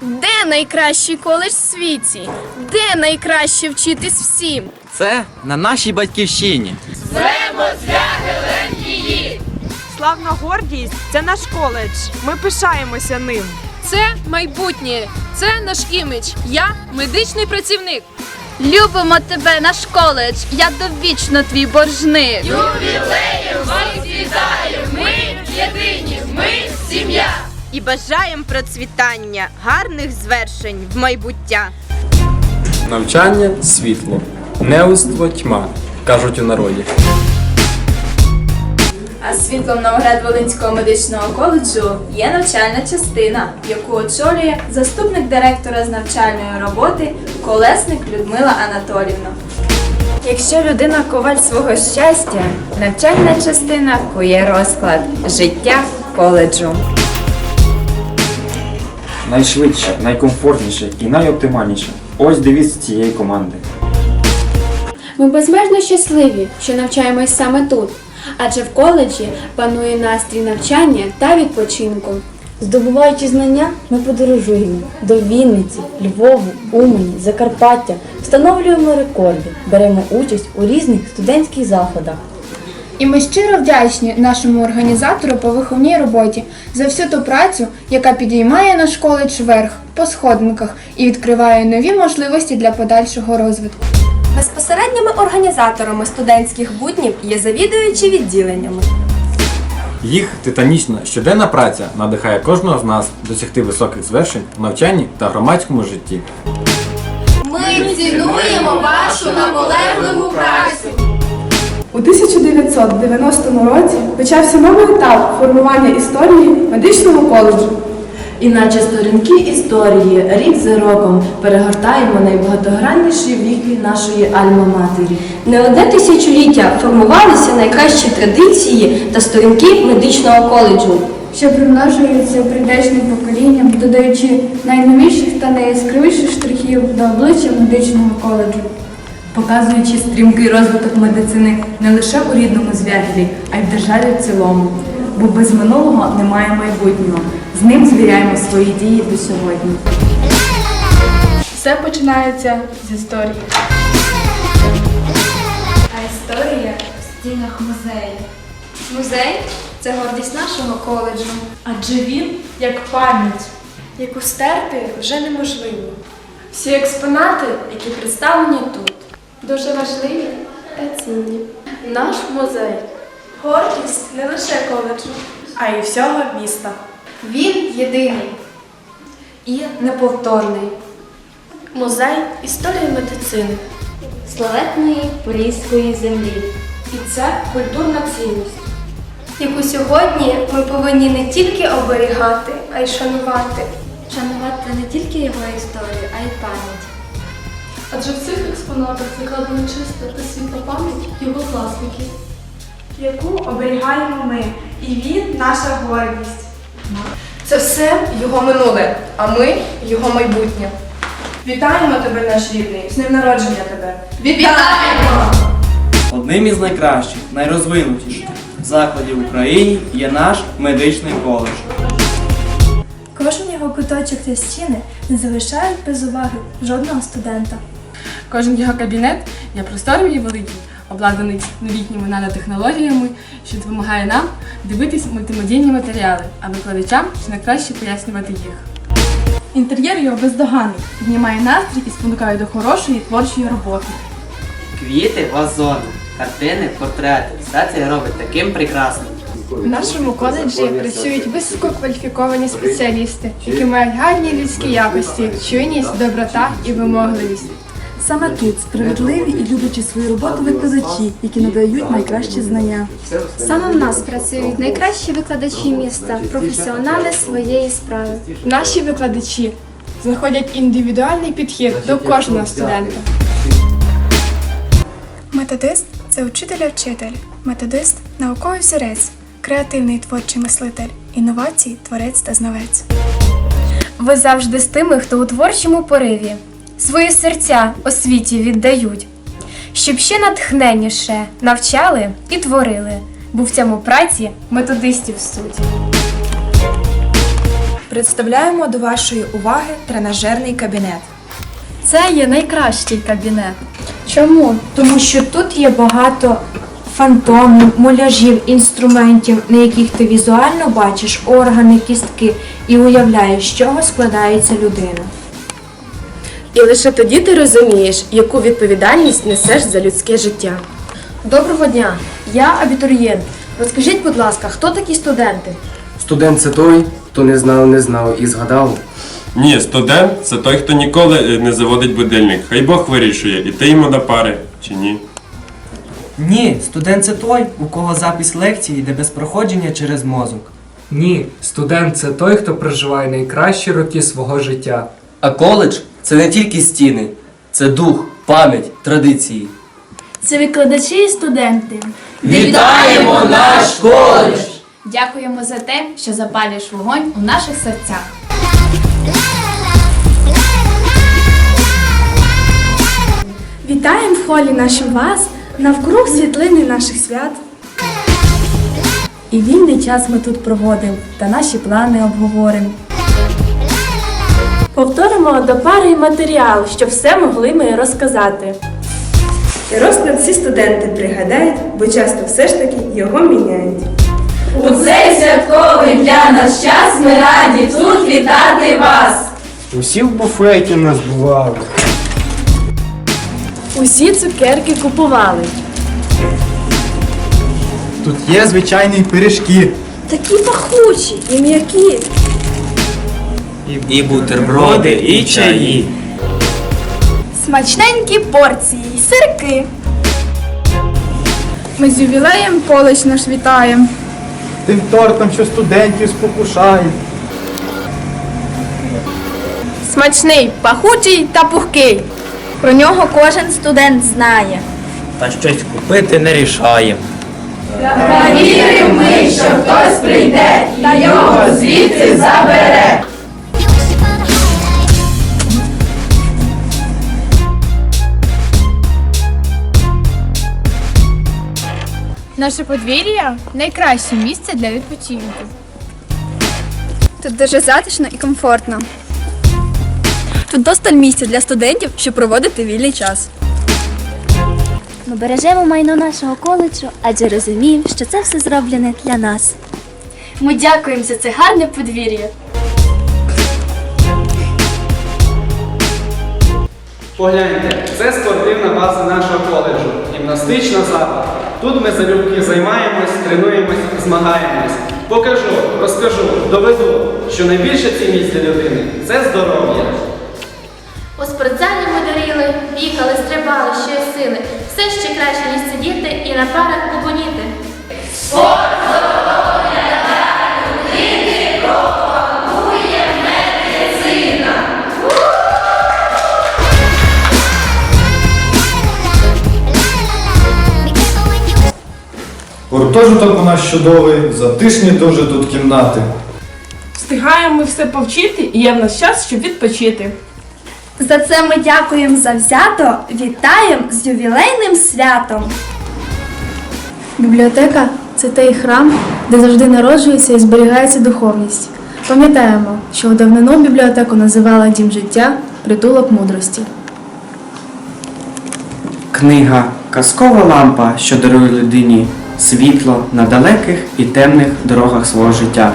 Де найкращий коледж в світі? Де найкраще вчитись всім? Це на нашій батьківщині. Славна гордість це наш коледж. Ми пишаємося ним. Це майбутнє, це наш імідж. Я медичний працівник. Любимо тебе, наш коледж. Я довічно твій боржник. І бажаєм процвітання, гарних звершень в майбуття. Навчання світло, неуство тьма, кажуть у народі. А світлом наогляд Волинського медичного коледжу є навчальна частина, яку очолює заступник директора з навчальної роботи Колесник Людмила Анатолівна. Якщо людина коваль свого щастя, навчальна частина кує розклад життя коледжу. Найшвидше, найкомфортніше і найоптимальніше. Ось девіз цієї команди. Ми безмежно щасливі, що навчаємось саме тут, адже в коледжі панує настрій навчання та відпочинку. Здобуваючи знання, ми подорожуємо до Вінниці, Львову, Умані, Закарпаття, встановлюємо рекорди, беремо участь у різних студентських заходах. І ми щиро вдячні нашому організатору по виховній роботі за всю ту працю, яка підіймає наш коледж вверх по сходинках і відкриває нові можливості для подальшого розвитку. Безпосередніми організаторами студентських буднів є завідуючі відділеннями. Їх титанічна щоденна праця надихає кожного з нас досягти високих звершень в навчанні та громадському житті. Ми цінуємо вашу наполегливу працю. У 1990 році почався новий етап формування історії медичного коледжу. Іначе сторінки історії рік за роком перегортаємо найбагатогранніші віки нашої альма-матері. Не одне тисячоліття формувалися найкращі традиції та сторінки медичного коледжу. що примножуються прийдешнім поколінням, додаючи найновіших та найяскравіших штрихів до обличчя медичного коледжу. Показуючи стрімкий розвиток медицини не лише у рідному зв'язі, а й в державі в цілому. Бо без минулого немає майбутнього. З ним звіряємо свої дії до сьогодні. Все починається з історії. А історія в стінах музею. Музей це гордість нашого коледжу. Адже він як пам'ять, яку стерти вже неможливо. Всі експонати, які представлені тут, дуже важливі та цінні. Наш музей гордість не лише коледжу, а й всього міста. Він єдиний і неповторний. Музей історії медицини. Славетної Поліської землі. І це культурна цінність. Яку сьогодні ми повинні не тільки оберігати, а й шанувати. Шанувати не тільки його історію, а й пам'ять. Адже в цих експонатах закладена чиста та світла пам'ять його власників, яку оберігаємо ми, і він наша гордість. Це все його минуле, а ми його майбутнє. Вітаємо тебе, наш рідний, з днем народження тебе. Вітаємо! Одним із найкращих, найрозвинутіших закладів в Україні є наш медичний коледж. Кожен його куточок та стіни не залишають без уваги жодного студента. Кожен його кабінет є просторим і великим, обладнаний новітніми нанотехнологіями, що допомагає нам дивитись мультимедійні матеріали, а викладачам ще найкраще пояснювати їх. Інтер'єр його бездоганний, піднімає настрій і спонукає до хорошої творчої роботи. Квіти, вазони, картини, портрети. Все це робить таким прекрасним. В нашому коледжі працюють висококваліфіковані спеціалісти, які мають гарні людські якості, чуйність, доброта і вимогливість. Саме тут справедливі і люблячі свою роботу викладачі, які надають найкращі знання. Саме в нас працюють найкращі викладачі міста, професіонали своєї справи. Наші викладачі знаходять індивідуальний підхід до кожного студента. Методист це учителя-вчитель, методист науковий взірець, креативний творчий мислитель, інновацій, творець та знавець. Ви завжди з тими, хто у творчому пориві свої серця освіті віддають, щоб ще натхненніше навчали і творили, бо в цьому праці методистів суть. Представляємо до вашої уваги тренажерний кабінет. Це є найкращий кабінет. Чому? Тому що тут є багато фантомів, муляжів, інструментів, на яких ти візуально бачиш органи, кістки і уявляєш, з чого складається людина. І лише тоді ти розумієш, яку відповідальність несеш за людське життя. Доброго дня! Я абітурієнт. Розкажіть, будь ласка, хто такі студенти? Студент це той, хто не знав, не знав і згадав. Ні, студент це той, хто ніколи е, не заводить будильник. Хай Бог вирішує, іти йому на пари чи ні. Ні, студент це той, у кого запис лекції йде без проходження через мозок. Ні, студент це той, хто проживає найкращі роки свого життя. А коледж це не тільки стіни, це дух, пам'ять, традиції. Це викладачі і студенти. Вітаємо наш коледж! Дякуємо за те, що запалюєш вогонь у наших серцях. Вітаємо в холі нашим вас, навкруг світлини наших свят. І вільний час ми тут проводимо та наші плани обговоримо. Повторимо до пари матеріал, щоб все могли ми розказати. І розклад всі студенти пригадають, бо часто все ж таки його міняють. У цей святковий для нас час ми раді тут вітати вас! Усі в буфеті нас бували. Усі цукерки купували. Тут є звичайні пиріжки. Такі пахучі і м'які. І бутерброди, і чаї. Смачненькі порції, сирки. Ми з ювілеєм коледж наш вітаємо. Тим тортом, що студентів спокушає. Смачний, пахучий та пухкий. Про нього кожен студент знає. Та щось купити не рішаємо. Та віримо ми, що хтось прийде та його звідси забере. Наше подвір'я найкраще місце для відпочинку. Тут дуже затишно і комфортно. Тут досталь місця для студентів, щоб проводити вільний час. Ми бережемо майно нашого коледжу, адже розуміємо, що це все зроблене для нас. Ми дякуємо за це гарне подвір'я. Погляньте, це спортивна база нашого коледжу, гімнастична зала. Тут ми залюбки займаємось, тренуємось, змагаємось. Покажу, розкажу, доведу, що найбільше цінність для людини це здоров'я. У спортзалі ми доріли, бігали, стрибали, що сили. Все ще краще, ніж сидіти і на парах бубоніти. Гуртожиток у нас чудовий, затишні дуже тут кімнати. Встигаємо ми все повчити і є в нас час, щоб відпочити. За це ми дякуємо завзято, вітаємо з ювілейним святом. Бібліотека це той храм, де завжди народжується і зберігається духовність. Пам'ятаємо, що у давнину бібліотеку називала дім життя, притулок мудрості. Книга Казкова лампа, що дарує людині світло на далеких і темних дорогах свого життя.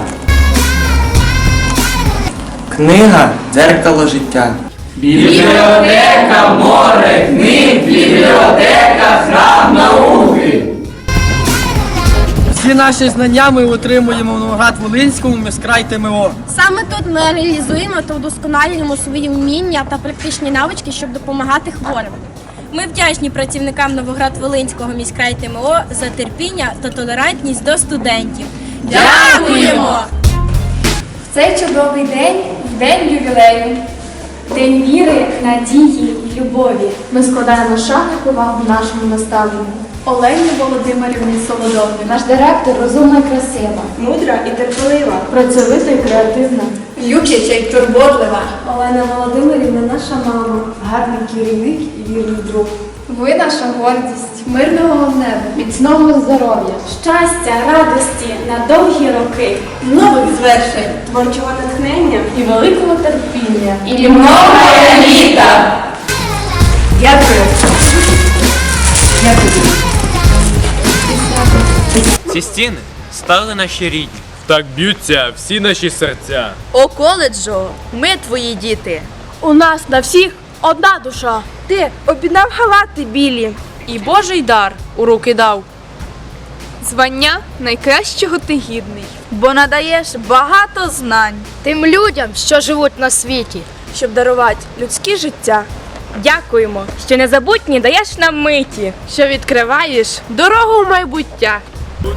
Книга дзеркало життя. Бібліотека, море, книг, бібліотека, храм науки. Всі наші знання ми отримуємо в Новоград-Волинському міськрай ТМО. Саме тут ми реалізуємо та удосконалюємо свої вміння та практичні навички, щоб допомагати хворим. Ми вдячні працівникам Новоград-Волинського міськрай ТМО за терпіння та толерантність до студентів. Дякуємо! В цей чудовий день, день ювілею, день віри, надії і любові. Ми складаємо шану повагу нашому наставнику. Олені Володимирівні Солодовні. Наш директор розумна і красива, Мудра і терпелива. працьовита і креативна. Любляча й турботлива. Олена Володимирівна, наша мама. Гарний керівник і вірний друг. Ви наша гордість, мирного неба, міцного здоров'я. Щастя, радості на довгі роки, нових звершень, творчого натхнення І великого терпіння. і много літа. Дякую. Ці стіни стали наші рідні. Так б'ються всі наші серця. О коледжу, ми твої діти. У нас на всіх одна душа. Ти обіднав халати білі. І Божий дар у руки дав. Звання найкращого ти гідний. Бо надаєш багато знань, Тим людям, що живуть на світі, щоб дарувати людське життя. Дякуємо, що незабутні даєш нам миті. Що відкриваєш дорогу в майбуття. Bước